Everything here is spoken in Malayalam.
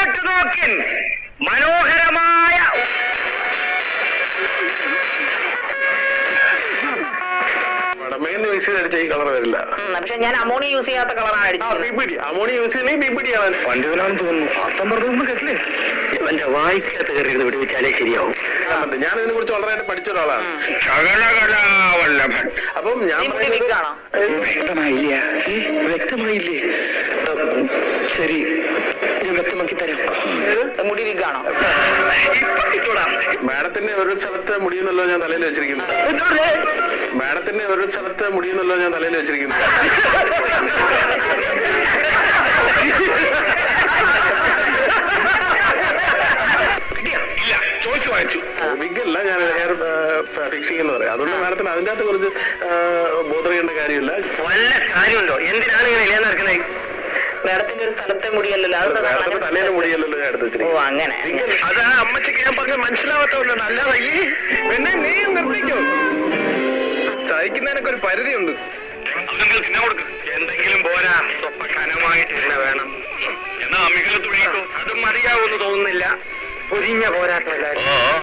നോക്ക് നോക്കിൻ. മനോഹരമായ പക്ഷെ ഞാൻ അമോണിയ യൂസ് ചെയ്യാത്ത കളറാണ് ആ അടിച്ചത്. P P D ammonia use ചെയ്യണമെങ്കിൽ ആണ്. തോന്നുന്നു. അർത്ഥം പറഞ്ഞൊന്നും കേട്ടില്ലേ? ഇവന്റെ വായിക്കകത്ത് കയറി വിടുവിച്ചാലേ ശരിയാവും. ഞാൻ ഇതിനെ കുറിച്ച് വളരെ പഠിച്ച ഒരാളാണ്. ശകലകലാവല്ലഭൻ. അപ്പം ഞാൻ വ്യക്തമായില്ല. വ്യക്തമായില്ലേ? ശരി. ഞാൻ വ്യക്തമാക്കി തരാം. മുടി വിഗാണോ. മാഡത്തിന്റെ ഒരു സ്ഥലത്ത് മുടിയെന്നല്ലോ ഞാൻ തലയിൽ വെച്ചിരിക്കുന്നത്? മാഡത്തിന്റെ ഒരു സ്ഥലത്ത് മുടിയെന്നല്ലോ ഞാൻ തലയിൽ വെച്ചിരിക്കുന്നത് വിഗല്ല ഇല്ല ചോദിച്ചു വാങ്ങിച്ചു. വിഗ് അല്ല ഞാൻ ഹെയർ ഫിക്സിംഗ് എന്ന് പറയാം. അതുകൊണ്ട് മാഡത്തിന് അതിന്റെ അകത്ത് കുറച്ച് ബോധറിയേണ്ട കാര്യമില്ല. വല്ല കാര്യമുണ്ടോ? എന്തിനാണ് ഇങ്ങനെ ഇല്ലാന്ന് നടക്കണേ മേഡത്തിന്റെ ഒരു സ്ഥലത്തെ മുടിയല്ലല്ലോ? അത് തലയിലെ മുടിയല്ലല്ലോ ഞാൻ എടുത്ത് ഓ അങ്ങനെ. അതാ അമ്മച്ചിക്ക് ഞാൻ പറഞ്ഞ മനസ്സിലാവാത്തോണ്ടാണ് അല്ലാതെ ഈ പിന്നെ നീ നിർത്തിക്കോ. സഹിക്കുന്നതിനൊക്കെ ഒരു പരിധിയുണ്ട്. എന്തെങ്കിലും പോരാ. സ്വപ്പ കനമായിട്ട് തന്നെ വേണം. എന്നാ അമ്മികളെ തുണിക്കോ അത് മതിയാവൂന്ന് തോന്നുന്നില്ല. പൊരിഞ്ഞ പോരാട്ടമല്ല